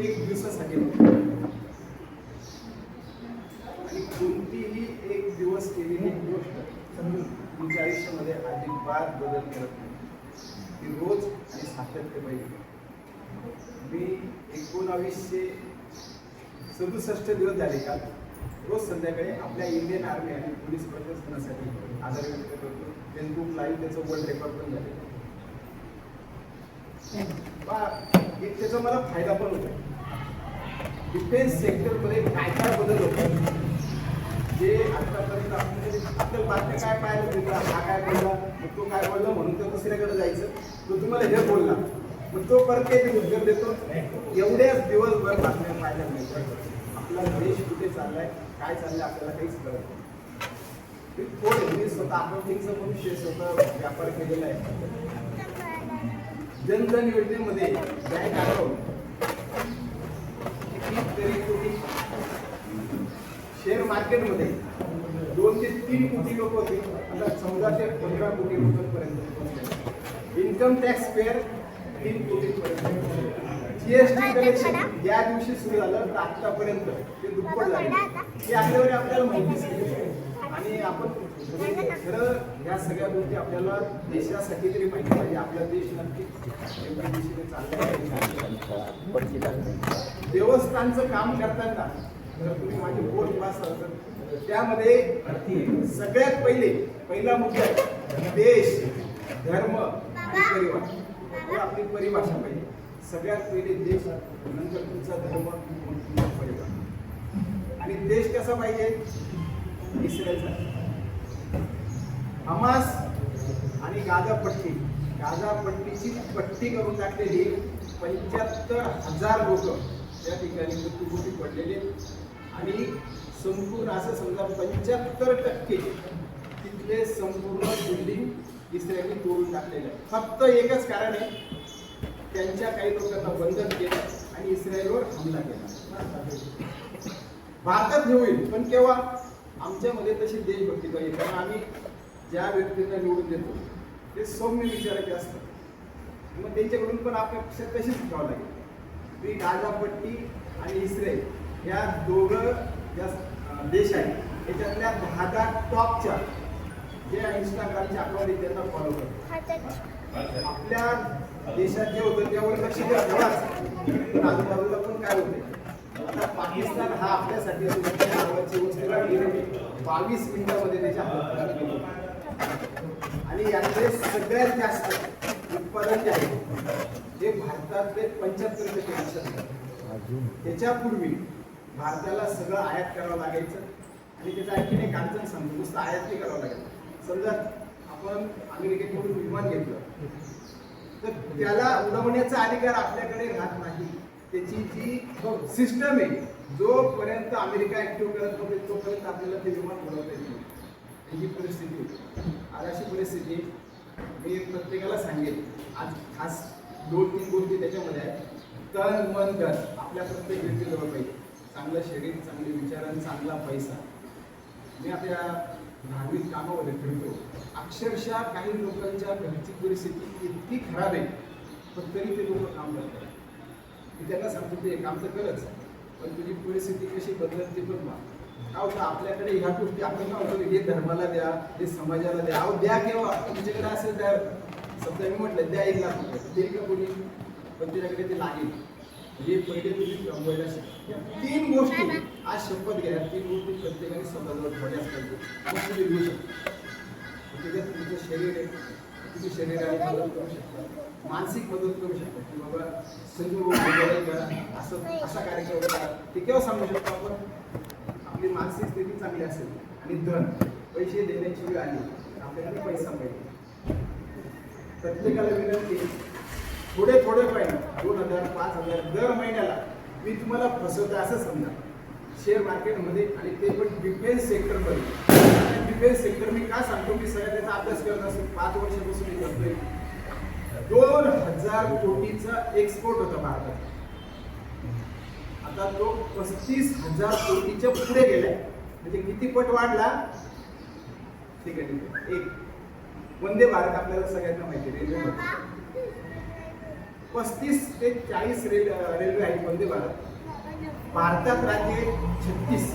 एक दिवसासाठी. आणि कोणतीही एक दिवस केलेली गोष्ट तुमच्या आयुष्यामध्ये अजिबात बदल करत नाही. ती रोज आणि सातत्य पाहिजे मी एकोणावीसशे सदुसष्ट दिवस झाले का? रोज संध्याकाळी आपल्या इंडियन आर्मी आणि पोलीस प्रशासनासाठी आधार व्यक्त करतो. फेसबुक लाईव्ह त्याचं वर्ल्ड रेकॉर्ड पण झाले. एक त्याचा मला फायदा पण होतो. डिफेन्स सेक्टरमध्ये काय काय बदल होतो जे आतापर्यंत आपण आपल्याला बातम्या काय पाहायला मिळतं हा काय बोलला मग तो काय बोलला म्हणून तर दुसऱ्याकडे जायचं. तो तुम्हाला हे बोलला. मग तो परत ते उत्तर देतो. एवढ्याच दिवसभर बातम्या पाहायला मिळतात आपला देश कुठे चाललाय? काय चाललंय? आपल्याला काहीच कळत नाही. ते कोण मी स्वतः अकाउंटिंगचं मनुष्य स्वतः व्यापार केलेला आहे. जनधन योजनेमध्ये बँक अकाउंट कितीतरी कोटी शेअर मार्केटमध्ये दोन ते तीन कोटी लोक होते. आता चौदा ते पंधरा कोटी लोकांपर्यंत. इन्कम टॅक्स पेअर तीन कोटी जीएसटी कलेक्शन ज्या दिवशी सुरू झालं तर आतापर्यंत ते दुप्पट झाले. ही आकडेवारी आपल्याला माहितीच आहे. आणि आपण खरं या सगळ्या गोष्टी आपल्याला देशासाठी तरी माहिती पाहिजे. आपला देश नक्की एका दिशेने चालला देवस्थानचं काम करताना जर तुम्ही माझे बोर्ड वाचाल तर त्यामध्ये सगळ्यात पहिले पहिला मुद्दा देश धर्म आणि परिवार. आपली परिभाषा पाहिजे. सगळ्यात पहिले देश नंतर तुमचा धर्म तुमचा परिवार. आणि देश कसा पाहिजे? इस्रायलचा. हमास आणि गाझा पट्टी. गाझा पट्टीची पट्टी करून टाकलेली पंच्याहत्तर हजार लोक त्या ठिकाणी मृत्यूमुखी पडलेले आणि संपूर्ण असं समजा पंच्याहत्तर टक्के तिथले संपूर्ण बिल्डिंग इस्रायलने तोडून टाकलेलं आहे फक्त एकच कारण आहे त्यांच्या काही लोकांना बंधन केलं आणि इस्रायलवर हमला केला. भारतात घेऊन होईल पण केव्हा? आमच्यामध्ये तशी देशभक्ती पाहिजे कारण आम्ही ज्या व्यक्तींना निवडून देतो ते सौम्य विचाराचे असतात. मग त्यांच्याकडून पण आपल्या तशीच घ्यावं लागेल ती गाजापट्टी आणि इस्रायल. या दोघं ज्या देश आहेत. याच्यातल्या दहा दहा टॉपच्या जे इंस्टाग्रामचे अकाउंट आहेत त्यांना फॉलो करतो आपल्या देशात जे होतं त्यावर लक्ष द्या ठेवाच पण आजूबाजूला पण काय होते आता पाकिस्तान हा आपल्यासाठी बावीस मिनिटामध्ये त्याच्या हातात. आणि यातले सगळ्यात जास्त उत्पादन जे आहे ते भारतातले पंच्याहत्तर टक्के त्याच्यापूर्वी भारताला सगळं आयात करावं लागायचं. आणि त्याचं आणखीन एक अडचण सांगतो नुसतं आयात नाही करावं लागेल समजा आपण अमेरिकेकडून विमान घेतलं तर त्याला उडवण्याचा अधिकार आपल्याकडे राहत नाही. त्याची जी सिस्टम आहे जोपर्यंत अमेरिका ऍक्टिव्ह करत नव्हते तोपर्यंत आपल्याला ते विमान उडवता येत नाही ही परिस्थिती होती. आज अशी परिस्थिती मी प्रत्येकाला सांगेन आज खास दोन तीन गोष्टी त्याच्यामध्ये आहेत. तन मन धन आपल्या प्रत्येक व्यक्तीजवळ पाहिजे. चांगलं शरीर चांगले विचार आणि चांगला पैसा. मी आपल्या धार्मिक कामामध्ये फिरतो. अक्षरशः काही लोकांच्या घरची परिस्थिती इतकी खराब आहे पण तरी ते लोक काम करतात. मी त्यांना सांगतो ते काम तर करच पण तुझी परिस्थिती कशी बदलत ते पण पहा काय होतं आपल्याकडे ह्या गोष्टी आपण काय होतो हे धर्माला द्या हे समाजाला द्या. अहो द्या केव्हा? तुमच्याकडे असेल त्या समजा मी म्हटलं द्या एक लाख रुपये. देईल का कोणी? पण तुझ्याकडे ते लागेल. हे पहिले तुम्ही कमवायला शिका. तीन गोष्टी आज शपथ घ्या. तीन गोष्टी प्रत्येकाने समाजावर ठेवण्यास पाहिजे. मग तुम्ही घेऊ शकता. त्याच्यात तुमचं शरीर आहे तुम्ही शरीराला मदत करू शकता. मानसिक मदत करू शकता की बाबा संजू बदल करा. असं असा कार्यक्रम करा. ते केव्हा सांगू शकतो आपण? आपली मानसिक स्थिती चांगली असेल आणि धन पैसे देण्याची वेळ आली तर पैसा मिळेल. प्रत्येकाला विनंती थोडे थोडे पाहिजे दोन हजार पाच हजार दर महिन्याला मी तुम्हाला फसवतो असं समजा. शेअर मार्केटमध्ये आणि ते पण डिफेन्स सेक्टरमध्ये डिफेन्स सेक्टर मी का सांगतो? मी सगळ्या त्याचा अभ्यास करत असतो. पाच वर्षापासून मी करतोय. दोन हजार कोटीचा एक्सपोर्ट होता भारतात. आता तो पस्तीस हजार कोटीच्या पुढे गेलाय. म्हणजे किती पट वाढला? ठीक आहे ठीक आहे. एक. वंदे भारत आपल्याला सगळ्यांना माहिती आहे. रेल्वे पस्तीस ते चाळीस रेल रेल्वे आहेत वंदे भारत. भारतात राज्य छत्तीस.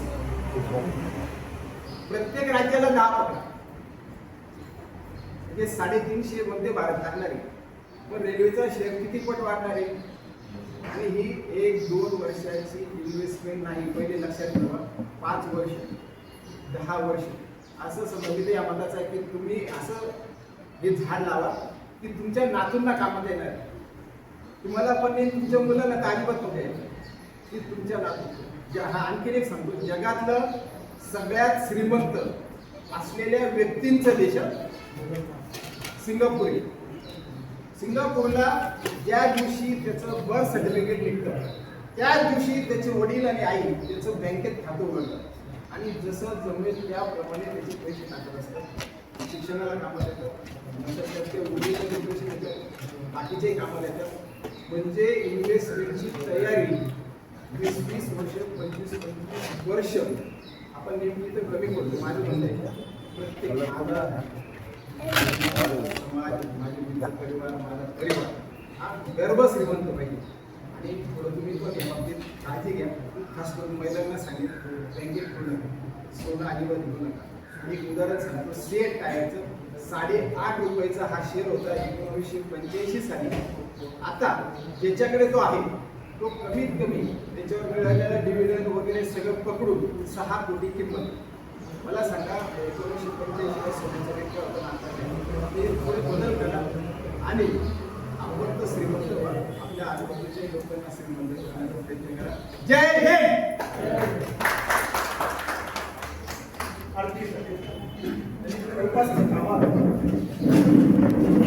प्रत्येक राज्याला दहा पकडा म्हणजे साडेतीनशे वंदे भारत लागणार आहे. पण रेल्वेचा शेअर किती पट वाढणार आहे? आणि ही एक दोन वर्षाची इन्व्हेस्टमेंट नाही. पहिले लक्षात ठेवा पाच वर्ष दहा वर्ष. असं समजले या मताचं आहे की तुम्ही असं हे झाड लावा की तुमच्या नातूंना कामात येणार आहे. तुम्हाला पण नाही तुमच्या मुलांना तर अजिबात नको की तुमच्या नातू हा आणखीन एक सांगतो जगातलं सगळ्यात श्रीमंत असलेल्या व्यक्तींचं देश सिंगापूर. सिंगापूरला ज्या दिवशी त्याचं बर्थ सर्टिफिकेट निघतं त्या दिवशी त्याचे वडील आणि आई त्याचं बँकेत खातं उघडतात आणि जसं जमेल त्याप्रमाणे त्याचे पैसे टाकत असतात शिक्षणाला कामाला येतं नंतर त्याचे उद्योगाचे पैसे बाकीचेही कामाला येतात म्हणजे इन्व्हेस्टमेंटची तयारी वीस वीस वर्ष पंचवीस पंचवीस वर्ष. आपण नेहमी तर कमी पडतो माझं म्हणणं आहे प्रत्येक समाज माझे परिवार माझा परिवार हा गर्भ श्रीमंत पाहिजे आणि थोडं तुम्ही पण या बाबतीत काळजी घ्या. खास करून महिलांना सांगितलं बँकेत ठेवू नका. सोनं अजिबात घेऊ नका. एक उदाहरण सांगतो सेट टायरचं साडेआठ रुपयाचा हा शेअर होता एकोणीसशे पंच्याऐंशी साली. आता ज्याच्याकडे तो आहे तो कमीत कमी त्याच्यावर मिळालेला डिव्हिडंड वगैरे सगळं पकडून सहा कोटी किंमत. मला सांगा एकोणीसशे पंच्याऐंशी सोन्याचा रेट आता ते थोडे बदल करा. आणि आपण तर श्रीमंत आपल्या आजूबाजूच्या लोकांना श्रीमंत करण्याचा प्रयत्न करा. जय हिंद!